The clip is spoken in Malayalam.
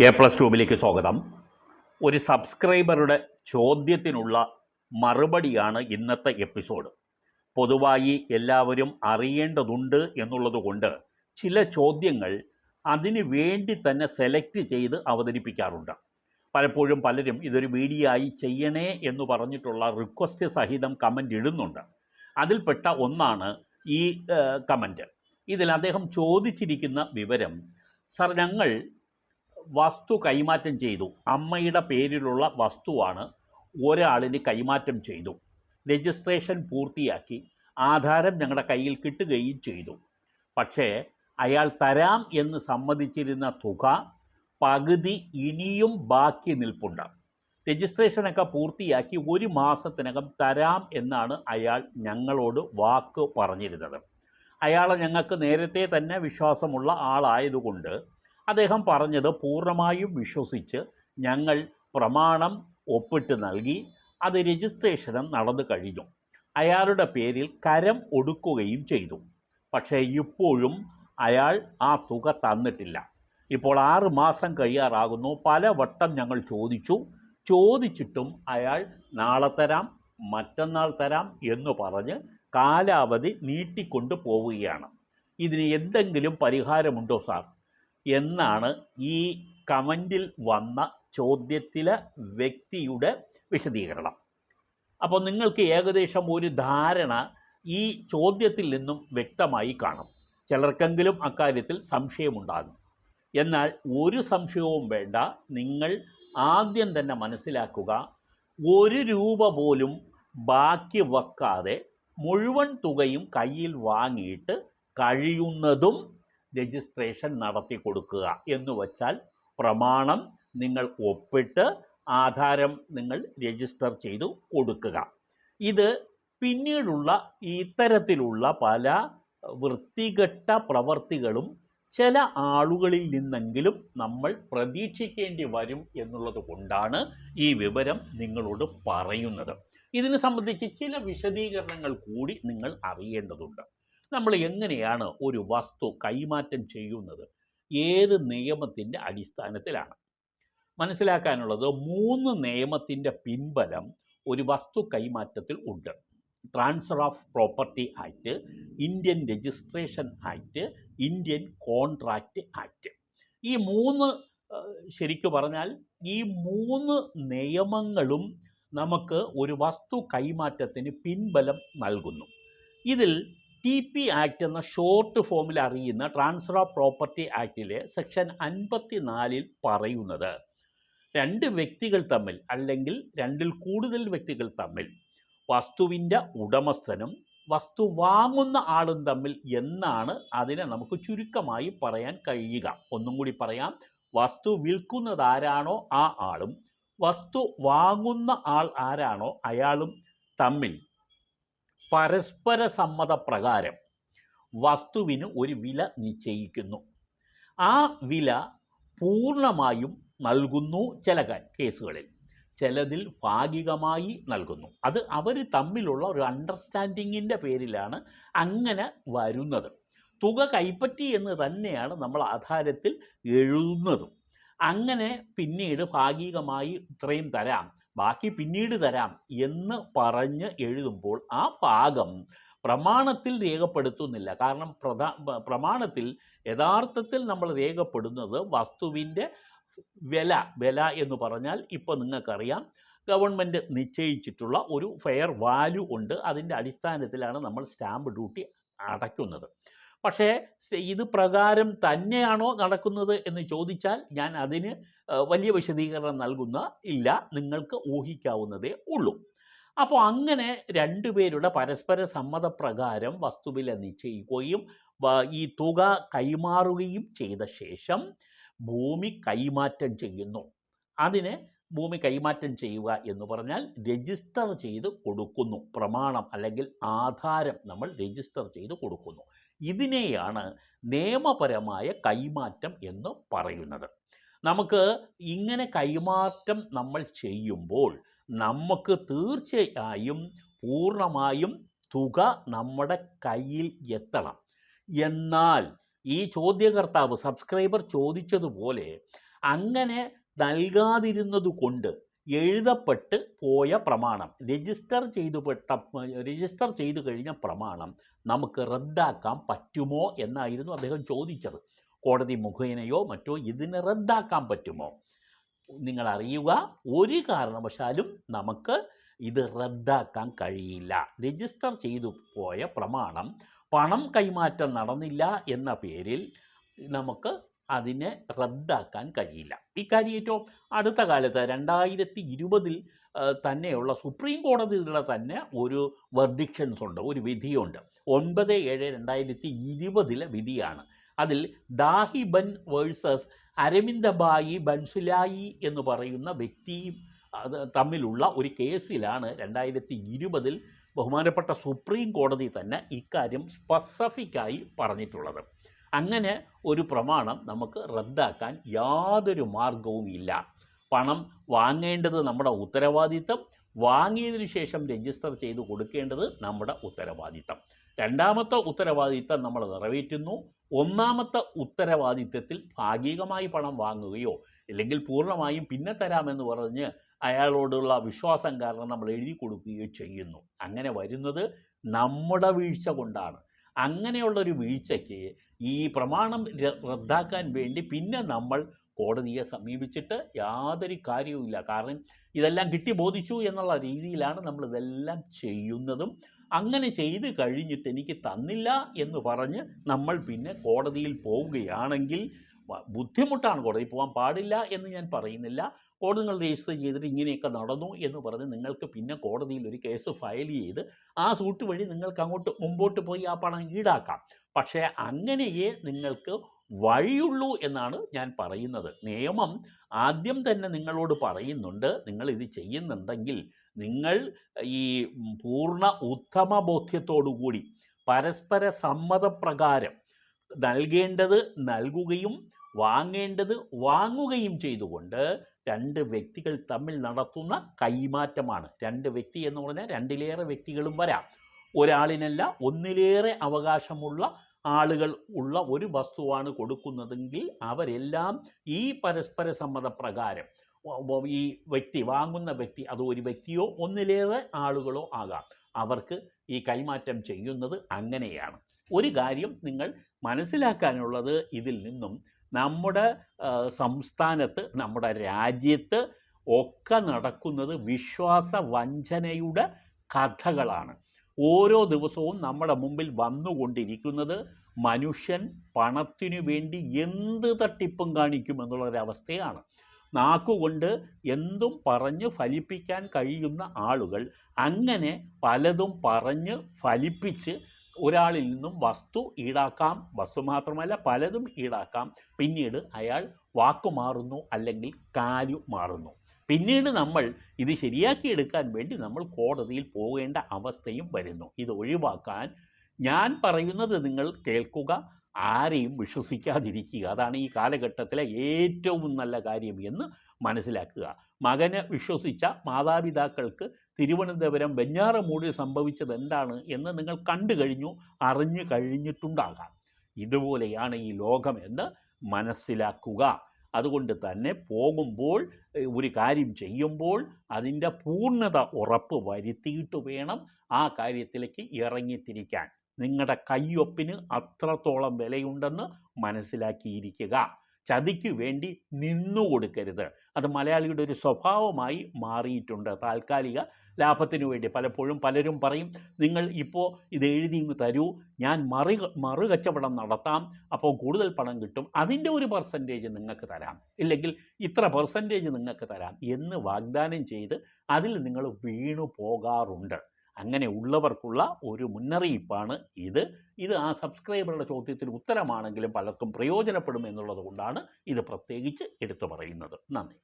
എ പ്ലസ് ട്യൂബിലേക്ക് സ്വാഗതം. ഒരു സബ്സ്ക്രൈബറുടെ ചോദ്യത്തിനുള്ള മറുപടിയാണ് ഇന്നത്തെ എപ്പിസോഡ് പൊതുവായി എല്ലാവരും അറിയേണ്ടതുണ്ട് എന്നുള്ളതുകൊണ്ട് ചില ചോദ്യങ്ങൾ അതിന് വേണ്ടി തന്നെ സെലക്ട് ചെയ്ത് അവതരിപ്പിക്കാറുണ്ട്. പലപ്പോഴും പലരും ഇതൊരു വീഡിയോ ആയി ചെയ്യണേ എന്ന് പറഞ്ഞിട്ടുള്ള റിക്വസ്റ്റ് സഹിതം കമന്റ് ഇടുന്നുണ്ട്. അതിൽപ്പെട്ട ഒന്നാണ് ഈ കമന്റ് ഇതിൽ അദ്ദേഹം ചോദിച്ചിരിക്കുന്ന വിവരം സർ ഞങ്ങൾ വസ്തു കൈമാറ്റം ചെയ്തു. അമ്മയുടെ പേരിലുള്ള വസ്തുവാണ് ഒരാളിന് കൈമാറ്റം ചെയ്തു. രജിസ്ട്രേഷൻ പൂർത്തിയാക്കി ആധാരം ഞങ്ങളുടെ കയ്യിൽ കിട്ടുകയും ചെയ്തു. പക്ഷേ അയാൾ തരാം എന്ന് സമ്മതിച്ചിരുന്ന തുക പകുതി ഇനിയും ബാക്കി നിൽപ്പുണ്ട്. രജിസ്ട്രേഷനൊക്കെ പൂർത്തിയാക്കി ഒരു മാസത്തിനകം തരാം എന്നാണ് അയാൾ ഞങ്ങളോട് വാക്ക് പറഞ്ഞിരുന്നത്. അയാളെ ഞങ്ങൾക്ക് നേരത്തെ തന്നെ വിശ്വാസമുള്ള ആളായതുകൊണ്ട് അദ്ദേഹം പറഞ്ഞത് പൂർണമായും വിശ്വസിച്ച് ഞങ്ങൾ പ്രമാണം ഒപ്പിട്ട് നൽകി അത് രജിസ്ട്രേഷനും നടന്നു കഴിഞ്ഞു. അയാളുടെ പേരിൽ കരം ഒടുക്കുകയും ചെയ്തു. പക്ഷേ ഇപ്പോഴും അയാൾ ആ തുക തന്നിട്ടില്ല. ഇപ്പോൾ ആറ് മാസം കഴിയാറാകുന്നു. പല വട്ടം ഞങ്ങൾ ചോദിച്ചു. ചോദിച്ചിട്ടും അയാൾ നാളെ തരാം മറ്റന്നാൾ തരാം എന്ന് പറഞ്ഞ് കാലാവധി നീട്ടിക്കൊണ്ട് പോവുകയാണ് ഇതിന് എന്തെങ്കിലും പരിഹാരമുണ്ടോ സാർ? എന്നാണ് ഈ കമന്റിൽ വന്ന ചോദ്യത്തിലെ വ്യക്തിയുടെ വിശദീകരണം. അപ്പോൾ നിങ്ങൾക്ക് ഏകദേശം ഒരു ധാരണ ഈ ചോദ്യത്തിൽ നിന്നും വ്യക്തമായി കാണും. ചിലർക്കെങ്കിലും അക്കാര്യത്തിൽ സംശയമുണ്ടാകും. എന്നാൽ ഒരു സംശയവും വേണ്ട. നിങ്ങൾ ആദ്യം തന്നെ മനസ്സിലാക്കുക ഒരു രൂപ പോലും ബാക്കി വെക്കാതെ മുഴുവൻ തുകയും കയ്യിൽ വാങ്ങിയിട്ട് കഴിയുന്നതും രജിസ്ട്രേഷൻ നടത്തി കൊടുക്കുക എന്ന് വച്ചാൽ പ്രമാണം നിങ്ങൾ ഒപ്പിട്ട് ആധാരം നിങ്ങൾ രജിസ്റ്റർ ചെയ്തു കൊടുക്കുക. ഇത് പിന്നീടുള്ള ഇത്തരത്തിലുള്ള പല വൃത്തികെട്ട പ്രവർത്തികളും ചില ആളുകളിൽ നിന്നെങ്കിലും നമ്മൾ പ്രതീക്ഷിക്കേണ്ടി വരും എന്നുള്ളത് കൊണ്ടാണ് ഈ വിവരം നിങ്ങളോട് പറയുന്നത്. ഇതിനെ സംബന്ധിച്ച് ചില വിശദീകരണങ്ങൾ കൂടി നിങ്ങൾ അറിയേണ്ടതുണ്ട്. നമ്മൾ എങ്ങനെയാണ് ഒരു വസ്തു കൈമാറ്റം ചെയ്യുന്നത്? ഏത് നിയമത്തിന്റെ അടിസ്ഥാനത്തിലാണ്? മനസ്സിലാക്കാനുള്ളത് മൂന്ന് നിയമത്തിന്റെ പിൻബലം ഒരു വസ്തു കൈമാറ്റത്തിൽ ഉണ്ട്. Transfer of property act Indian registration act Indian contract act ഈ മൂന്ന് ശരിക്കു പറഞ്ഞാൽ ഈ മൂന്ന് നിയമങ്ങളും നമുക്ക് ഒരു വസ്തു കൈമാറ്റത്തിന് പിൻബലം നൽകുന്നു. ഇതിൽ ടി പി ആക്ട് എന്ന ഷോർട്ട് ഫോമിൽ അറിയുന്ന ട്രാൻസ്ഫർ ഓഫ് പ്രോപ്പർട്ടി ആക്ടിലെ സെക്ഷൻ അൻപത്തി നാലിൽ പറയുന്നത് രണ്ട് വ്യക്തികൾ തമ്മിൽ അല്ലെങ്കിൽ രണ്ടിൽ കൂടുതൽ വ്യക്തികൾ തമ്മിൽ വസ്തുവിന്റെ ഉടമസ്ഥനും വസ്തു വാങ്ങുന്ന ആളും തമ്മിൽ എന്നാണ് അതിനെ നമുക്ക് ചുരുക്കമായി പറയാൻ കഴിയുക. ഒന്നും കൂടി പറയാം. വസ്തു വിൽക്കുന്നത് ആരാണോ ആ ആളും വസ്തു വാങ്ങുന്ന ആൾ ആരാണോ അയാളും തമ്മിൽ പരസ്പര സമ്മത പ്രകാരം വസ്തുവിന് ഒരു വില നിശ്ചയിക്കുന്നു. ആ വില പൂർണമായും നൽകുന്നു ചില കേസുകളിൽ. ചിലതിൽ ഭാഗികമായി നൽകുന്നു. അത് അവർ തമ്മിലുള്ള ഒരു അണ്ടർസ്റ്റാൻഡിങ്ങിന്റെ പേരിലാണ് അങ്ങനെ വരുന്നത്. തുക കൈപ്പറ്റി എന്ന് തന്നെയാണ് നമ്മൾ ആധാരത്തിൽ എഴുതുന്നതും. അങ്ങനെ പിന്നീട് ഭാഗികമായി ഇത്രയും തരാം. ബാക്കി പിന്നീട് തരാം എന്ന് പറഞ്ഞ് എഴുതുമ്പോൾ ആ ഭാഗം പ്രമാണത്തിൽ രേഖപ്പെടുത്തുന്നില്ല. കാരണം പ്രധാ പ്രമാണത്തിൽ യഥാർത്ഥത്തിൽ നമ്മൾ രേഖപ്പെടുന്നത് വസ്തുവിന്റെ വില വില എന്ന് പറഞ്ഞാൽ ഇപ്പോൾ നിങ്ങൾക്കറിയാം ഗവൺമെന്റ് നിശ്ചയിച്ചിട്ടുള്ള ഒരു ഫെയർ വാല്യൂ ഉണ്ട്. അതിന്റെ അടിസ്ഥാനത്തിലാണ് നമ്മൾ സ്റ്റാമ്പ് ഡ്യൂട്ടി അടയ്ക്കുന്നത്. പക്ഷേ ഇത് പ്രകാരം തന്നെയാണോ നടക്കുന്നത് എന്ന് ചോദിച്ചാൽ ഞാൻ അതിന് വലിയ വിശദീകരണം നൽകുന്ന ഇല്ല. നിങ്ങൾക്ക് ഊഹിക്കാവുന്നതേ ഉള്ളൂ. അപ്പോൾ അങ്ങനെ രണ്ടുപേരുടെ പരസ്പര സമ്മതപ്രകാരം വസ്തുവില നിശ്ചയിക്കുകയും ഈ തുക കൈമാറുകയും ചെയ്ത ശേഷം ഭൂമി കൈമാറ്റം ചെയ്യുന്നു. അതിനെ ഭൂമി കൈമാറ്റം ചെയ്യുക എന്ന് പറഞ്ഞാൽ രജിസ്റ്റർ ചെയ്ത് കൊടുക്കുന്നു. പ്രമാണം അല്ലെങ്കിൽ ആധാരം നമ്മൾ രജിസ്റ്റർ ചെയ്ത് കൊടുക്കുന്നു. ഇതിനെയാണ് നിയമപരമായ കൈമാറ്റം എന്ന് പറയുന്നത്. നമുക്ക് ഇങ്ങനെ കൈമാറ്റം നമ്മൾ ചെയ്യുമ്പോൾ നമുക്ക് തീർച്ചയായും പൂർണമായും തുക നമ്മുടെ കയ്യിൽ എത്തണം. എന്നാൽ ഈ ചോദ്യകർത്താവ് സബ്സ്ക്രൈബർ ചോദിച്ചതുപോലെ അങ്ങനെ നൽകാതിരുന്നത് കൊണ്ട് എഴുതപ്പെട്ട് പോയ പ്രമാണം. രജിസ്റ്റർ ചെയ്തു പെട്ട രജിസ്റ്റർ ചെയ്തു കഴിഞ്ഞ പ്രമാണം നമുക്ക് റദ്ദാക്കാൻ പറ്റുമോ എന്നായിരുന്നു അദ്ദേഹം ചോദിച്ചത്. കോടതി മുഖേനയോ മറ്റോ ഇതിനെ റദ്ദാക്കാൻ പറ്റുമോ? നിങ്ങൾ അറിയുക ഒരു കാരണവശാലും നമുക്ക് ഇത് റദ്ദാക്കാൻ കഴിയില്ല. രജിസ്റ്റർ ചെയ്തു പോയ പ്രമാണം പണം കൈമാറ്റം നടന്നില്ല എന്ന പേരിൽ നമുക്ക് അതിനെ റദ്ദാക്കാൻ കഴിയില്ല. ഇക്കാര്യം ഏറ്റവും അടുത്ത കാലത്ത് രണ്ടായിരത്തി ഇരുപതിൽ തന്നെയുള്ള സുപ്രീം കോടതിയുടെ തന്നെ ഒരു വെർഡിക്ഷൻസ് ഉണ്ട് ഒരു വിധിയുണ്ട്. ഒൻപത് ഏഴ് രണ്ടായിരത്തി ഇരുപതിലെ വിധിയാണ്. അതിൽ ദാഹി ബൻ വേഴ്സസ് അരവിന്ദബായി ബൻസുലായി എന്ന് പറയുന്ന വ്യക്തിയും തമ്മിലുള്ള ഒരു കേസിലാണ് രണ്ടായിരത്തി ഇരുപതിൽ ബഹുമാനപ്പെട്ട സുപ്രീം കോടതി തന്നെ ഇക്കാര്യം സ്പെസിഫിക്കായി പറഞ്ഞിട്ടുള്ളത്. അങ്ങനെ ഒരു പ്രമാണം നമുക്ക് റദ്ദാക്കാൻ യാതൊരു മാർഗവും ഇല്ല. പണം വാങ്ങേണ്ടത് നമ്മുടെ ഉത്തരവാദിത്തം വാങ്ങിയതിനു ശേഷം രജിസ്റ്റർ ചെയ്ത് കൊടുക്കേണ്ടത് നമ്മുടെ ഉത്തരവാദിത്തം. രണ്ടാമത്തെ ഉത്തരവാദിത്തം നമ്മൾ നിറവേറ്റുന്നു. ഒന്നാമത്തെ ഉത്തരവാദിത്തത്തിൽ ഭാഗികമായി പണം വാങ്ങുകയോ അല്ലെങ്കിൽ പൂർണമായും പിന്നെ തരാമെന്ന് പറഞ്ഞ് അയാളോടുള്ള വിശ്വാസം കാരണം നമ്മൾ എഴുതി കൊടുക്കുകയോ ചെയ്യുന്നു. അങ്ങനെ വരുന്നത് നമ്മുടെ വീഴ്ച കൊണ്ടാണ്. അങ്ങനെയുള്ളൊരു വീഴ്ചയ്ക്ക് ഈ പ്രമാണം റദ്ദാക്കാൻ വേണ്ടി പിന്നെ നമ്മൾ കോടതിയെ സമീപിച്ചിട്ട് യാതൊരു കാര്യവുമില്ല കാരണം ഇതെല്ലാം കിട്ടി ബോധിച്ചു എന്നുള്ള രീതിയിലാണ് നമ്മൾ ഇതെല്ലാം ചെയ്യുന്നതും. അങ്ങനെ ചെയ്ത് കഴിഞ്ഞിട്ട് എനിക്ക് തന്നില്ല എന്ന് പറഞ്ഞ് നമ്മൾ പിന്നെ കോടതിയിൽ പോവുകയാണെങ്കിൽ ബുദ്ധിമുട്ടാണ് കോടതി പോകാൻ പാടില്ല എന്ന് ഞാൻ പറയുന്നില്ല. കോടതി നിങ്ങൾ രജിസ്റ്റർ ചെയ്തിട്ട് ഇങ്ങനെയൊക്കെ നടന്നു എന്ന് പറഞ്ഞ് നിങ്ങൾക്ക് പിന്നെ കോടതിയിൽ ഒരു കേസ് ഫയൽ ചെയ്ത് ആ സൂട്ട് വഴി നിങ്ങൾക്ക് അങ്ങോട്ട് മുമ്പോട്ട് പോയി ആ പണം ഈടാക്കാം. പക്ഷേ അങ്ങനെയേ നിങ്ങൾക്ക് വഴിയുള്ളൂ എന്നാണ് ഞാൻ പറയുന്നത്. നിയമം ആദ്യം തന്നെ നിങ്ങളോട് പറയുന്നുണ്ട്. നിങ്ങൾ ഇത് ചെയ്യുന്നുണ്ടെങ്കിൽ നിങ്ങൾ ഈ പൂർണ ഉത്തമ ബോധ്യത്തോടുകൂടി പരസ്പര സമ്മതപ്രകാരം നൽകേണ്ടത് നൽകുകയും വാങ്ങേണ്ടത് വാങ്ങുകയും ചെയ്തുകൊണ്ട് രണ്ട് വ്യക്തികൾ തമ്മിൽ നടത്തുന്ന കൈമാറ്റമാണ്. രണ്ട് വ്യക്തി എന്ന് പറഞ്ഞാൽ രണ്ടിലേറെ വ്യക്തികളും വരാം. ഒരാളിനല്ല ഒന്നിലേറെ അവകാശമുള്ള ആളുകൾ ഉള്ള ഒരു വസ്തുവാണ് കൊടുക്കുന്നതെങ്കിൽ അവരെല്ലാം ഈ പരസ്പര സമ്മതപ്രകാരം ഈ വ്യക്തി വാങ്ങുന്ന വ്യക്തി അത് ഒരു വ്യക്തിയോ ഒന്നിലേറെ ആളുകളോ ആകാം. അവർക്ക് ഈ കൈമാറ്റം ചെയ്യുന്നത് അങ്ങനെയാണ്. ഒരു കാര്യം നിങ്ങൾ മനസ്സിലാക്കാനുള്ളത് ഇതിൽ നിന്നും നമ്മുടെ സംസ്ഥാനത്ത് നമ്മുടെ രാജ്യത്ത് ഒക്കെ നടക്കുന്നത് വിശ്വാസ വഞ്ചനയുടെ കഥകളാണ്. ഓരോ ദിവസവും നമ്മുടെ മുമ്പിൽ വന്നുകൊണ്ടിരിക്കുന്നത് മനുഷ്യൻ പണത്തിനു വേണ്ടി എന്ത് തട്ടിപ്പും കാണിക്കുമെന്നുള്ളൊരവസ്ഥയാണ് നാക്കുകൊണ്ട് എന്തും പറഞ്ഞ് ഫലിപ്പിക്കാൻ കഴിയുന്ന ആളുകൾ അങ്ങനെ പലതും പറഞ്ഞ് ഫലിപ്പിച്ച് ഒരാളിൽ നിന്നും വസ്തു ഈടാക്കാം. വസ്തു മാത്രമല്ല പലതും ഈടാക്കാം. പിന്നീട് അയാൾ വാക്കു മാറുന്നു അല്ലെങ്കിൽ കാലു മാറുന്നു. പിന്നീട് നമ്മൾ ഇത് ശരിയാക്കി എടുക്കാൻ വേണ്ടി നമ്മൾ കോടതിയിൽ പോകേണ്ട അവസ്ഥയും വരുന്നു. ഇത് ഒഴിവാക്കാൻ ഞാൻ പറയുന്നത് നിങ്ങൾ കേൾക്കുക ആരെയും വിശ്വസിക്കാതിരിക്കുക. അതാണ് ഈ കാലഘട്ടത്തിലെ ഏറ്റവും നല്ല കാര്യം എന്ന് മനസ്സിലാക്കുക. മകനെ വിശ്വസിച്ച മാതാപിതാക്കൾക്ക് തിരുവനന്തപുരം വെഞ്ഞാറമൂടിൽ സംഭവിച്ചത് എന്താണ് എന്ന് നിങ്ങൾ കണ്ടു കഴിഞ്ഞു അറിഞ്ഞു കഴിഞ്ഞിട്ടുണ്ടാകാം. ഇതുപോലെയാണ് ഈ ലോകം എന്ന് മനസ്സിലാക്കുക. അതുകൊണ്ട് തന്നെ പോകുമ്പോൾ ഒരു കാര്യം ചെയ്യുമ്പോൾ അതിന്റെ പൂർണത ഉറപ്പ് വരുത്തിയിട്ട് വേണം ആ കാര്യത്തിലേക്ക് ഇറങ്ങിത്തിരിക്കാൻ. നിങ്ങളുടെ കയ്യൊപ്പിന് അത്രത്തോളം വിലയുണ്ടെന്ന് മനസ്സിലാക്കിയിരിക്കുക. ചതിക്ക് വേണ്ടി നിന്നു കൊടുക്കരുത്. അത് മലയാളിയുടെ ഒരു സ്വഭാവമായി മാറിയിട്ടുണ്ട്. താൽക്കാലിക ലാഭത്തിനു വേണ്ടി പലപ്പോഴും പലരും പറയും നിങ്ങൾ ഇപ്പോൾ ഇത് എഴുതി ഇങ്ങ് തരൂ. ഞാൻ മറി മറു കച്ചവടം നടത്താം. അപ്പോൾ കൂടുതൽ പണം കിട്ടും. അതിന്റെ ഒരു പെർസെന്റേജ് നിങ്ങൾക്ക് തരാം. ഇല്ലെങ്കിൽ ഇത്ര പെർസെന്റേജ് നിങ്ങൾക്ക് തരാം. എന്ന് വാഗ്ദാനം ചെയ്ത് അതിൽ നിങ്ങൾ വീണു പോകാറുണ്ട്. അങ്ങനെ ഉള്ളവർക്കുള്ള ഒരു മുന്നറിയിപ്പാണ് ഇത്. ഇത് ആ സബ്സ്ക്രൈബറുടെ ചോദ്യത്തിന് ഉത്തരമാണെങ്കിലും പലർക്കും പ്രയോജനപ്പെടും എന്നുള്ളത് കൊണ്ടാണ് ഇത് പ്രത്യേകിച്ച് എടുത്തു പറയുന്നത്. നന്ദി.